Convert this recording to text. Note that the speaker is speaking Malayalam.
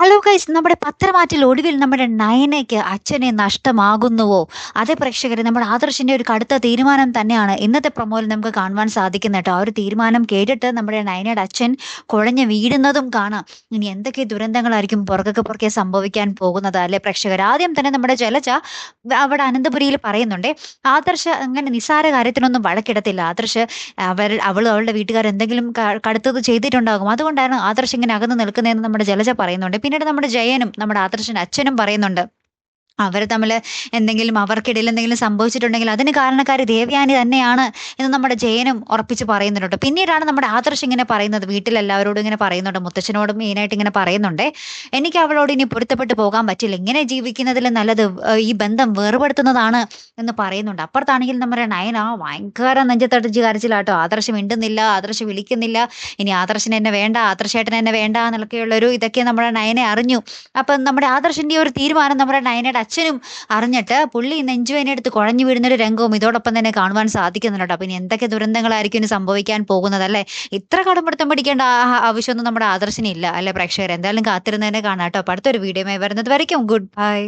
ഹലോ ഗൈസ് നമ്മുടെ പത്രമാറ്റിൽ ഒടുവിൽ നമ്മുടെ നയനയ്ക്ക് അച്ഛനെ നഷ്ടമാകുന്നുവോ? അതേ പ്രേക്ഷകരെ നമ്മുടെ ആദർശിന്റെ ഒരു കടുത്ത തീരുമാനം തന്നെയാണ് ഇന്നത്തെ പ്രൊമോയിൽ നമുക്ക് കാണുവാൻ സാധിക്കുന്നത് കേട്ടോ. ആ ഒരു തീരുമാനം കേട്ടിട്ട് നമ്മുടെ നയനയുടെ അച്ഛൻ കുഴഞ്ഞു വീഴുന്നതും കാണാം. ഇനി എന്തൊക്കെ ദുരന്തങ്ങളായിരിക്കും പുറകൊക്കെ പുറകെ സംഭവിക്കാൻ പോകുന്നത് അല്ലെ പ്രേക്ഷകർ? ആദ്യം തന്നെ നമ്മുടെ ജലജ അവിടെ അനന്തപുരിയിൽ പറയുന്നുണ്ടേ ആദർശ് അങ്ങനെ നിസാര കാര്യത്തിനൊന്നും വഴക്കിടത്തില്ല. ആദർശ് അവർ അവൾ അവളുടെ വീട്ടുകാർ എന്തെങ്കിലും കടുത്തത് ചെയ്തിട്ടുണ്ടാകും. അതുകൊണ്ടാണ് ആദർശ് ഇങ്ങനെ അകന്ന് നിൽക്കുന്നതെന്ന് നമ്മുടെ ജലജ പറയുന്നുണ്ട്. പിന്നീട് നമ്മുടെ ജയനും നമ്മുടെ ആദർശൻ അച്ഛനും പറയുന്നുണ്ട് അവർ തമ്മിൽ എന്തെങ്കിലും അവർക്കിടയിൽ എന്തെങ്കിലും സംഭവിച്ചിട്ടുണ്ടെങ്കിൽ അതിന് കാരണക്കാർ ദേവയാനി തന്നെയാണ് എന്ന് നമ്മുടെ ജയനും ഉറപ്പിച്ച് പറയുന്നുണ്ട്. പിന്നീടാണ് നമ്മുടെ ആദർശ് ഇങ്ങനെ പറയുന്നത്. വീട്ടിലെല്ലാവരോടും ഇങ്ങനെ പറയുന്നുണ്ട്. മുത്തച്ഛനോടും മെയിനായിട്ട് ഇങ്ങനെ പറയുന്നുണ്ട്. എനിക്ക് അവളോട് ഇനി പൊരുത്തപ്പെട്ട് പോകാൻ പറ്റില്ല. ഇങ്ങനെ ജീവിക്കുന്നതിൽ നല്ലത് ഈ ബന്ധം വേർപെടുത്തുന്നതാണ് എന്ന് പറയുന്നുണ്ട്. അപ്പുറത്താണെങ്കിൽ നമ്മുടെ നയന ഭയങ്കര നെഞ്ചത്തടിച്ച് കരച്ചിലാട്ടോ ആദർശം മിണ്ടുന്നില്ല ആദർശം വിളിക്കുന്നില്ല. ഇനി ആദർശന് എന്നെ വേണ്ട ആദർശേട്ടൻ എന്നെ വേണ്ട എന്നൊക്കെയുള്ളൊരു ഇതൊക്കെ നമ്മുടെ നയനെ അറിഞ്ഞു. അപ്പം നമ്മുടെ ആദർശിന്റെ ഒരു തീരുമാനം നമ്മുടെ നയനയുടെ അച്ഛനും അറിഞ്ഞിട്ട് പുള്ളി നെഞ്ചുവേനെടുത്ത് കുഴഞ്ഞു വീഴുന്നൊരു രംഗവും ഇതോടൊപ്പം തന്നെ കാണുവാൻ സാധിക്കുന്നുണ്ട് അപ്പം ഇനി എന്തൊക്കെ ദുരന്തങ്ങളായിരിക്കും ഇനി സംഭവിക്കാൻ പോകുന്നത് അല്ലേ ഇത്ര കടുംപിടുത്തം പിടിക്കേണ്ട ആവശ്യമൊന്നും നമ്മുടെ ആദർശനില്ല അല്ലെ പ്രേക്ഷകർ എന്തായാലും കാത്തിരുന്നതിനെ കാണാം കേട്ടോ. അടുത്തൊരു വീഡിയോ വരുന്നത് വരയ്ക്കും. Good bye